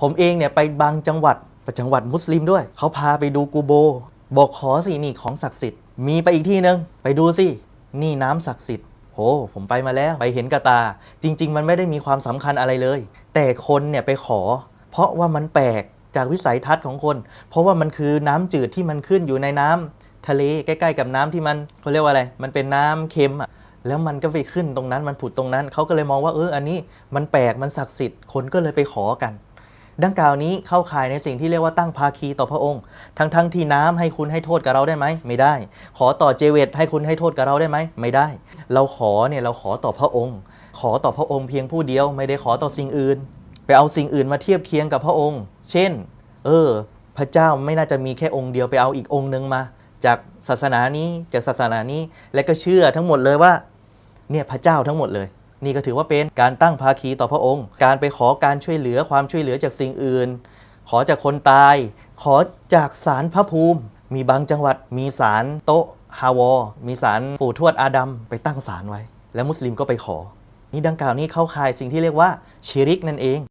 ผมเองเนี่ยไปบางจังหวัดไปจังหวัดมุสลิมด้วย เขาพาไปดูกูโบ บอกขอสินี่ของศักดิ์สิทธิ์ มีไปอีกที่หนึ่งไปดูสิ นี่น้ำศักดิ์สิทธิ์โหผมไปมาแล้ว ไปเห็นกระตา จริง ๆ มันไม่ได้มีความสำคัญอะไรเลย แต่คนเนี่ยไปขอ เพราะว่ามันแปลกจากวิสัยทัศน์ของคน เพราะว่ามันคือน้ำจืดที่มันขึ้นอยู่ในน้ำทะเลใกล้ ๆ กับน้ำที่มันเขาเรียกว่าอะไร มันเป็นน้ำเค็มอะแล้วมันก็ไปขึ้นตรงนั้นมันผุดตรงนั้น เขาก็เลยมองว่าเอออันนี้มันแปลกมันศักดิ์สิทธิ์คนก็เลยไปขอกัน ดังกล่าวนี้เข้าข่ายในสิ่งที่เรียกว่าตั้งภาคีต่อพระองค์ ทั้งทั้งที่น้ำให้คุณให้โทษกับเราได้ไหมไม่ได้ ขอต่อเจเวตให้คุณให้โทษกับเราได้ไหมไม่ได้ เราขอเนี่ยเราขอต่อพระองค์ ขอต่อพระองค์เพียงผู้เดียวไม่ได้ขอต่อสิ่งอื่น ไปเอาสิ่งอื่นมาเทียบเคียงกับพระองค์ เช่น เออ พระเจ้าไม่น่าจะมีแค่องค์เดียวไปเอาอีกองค์หนึ่งมา จากศาสนานี้จากศาสนานี้และก็เชื่อทั้งหมดเลยว่าเนี่ยพระเจ้าทั้งหมดเลย นี่ก็ถือว่าเป็นการตั้งภาคีต่อพระองค์ การไปขอการช่วยเหลือความช่วยเหลือจากสิ่งอื่น ขอจากคนตาย ขอจากสารพระภูมิ มีบางจังหวัดมีสารโต๊ะฮาวอมีสารปู่ทวดอาดัมไปตั้งสารไว้ และมุสลิมก็ไปขอ นี่ดังกล่าวนี้เข้าข่ายสิ่งที่เรียกว่าชิริกนั่นเอง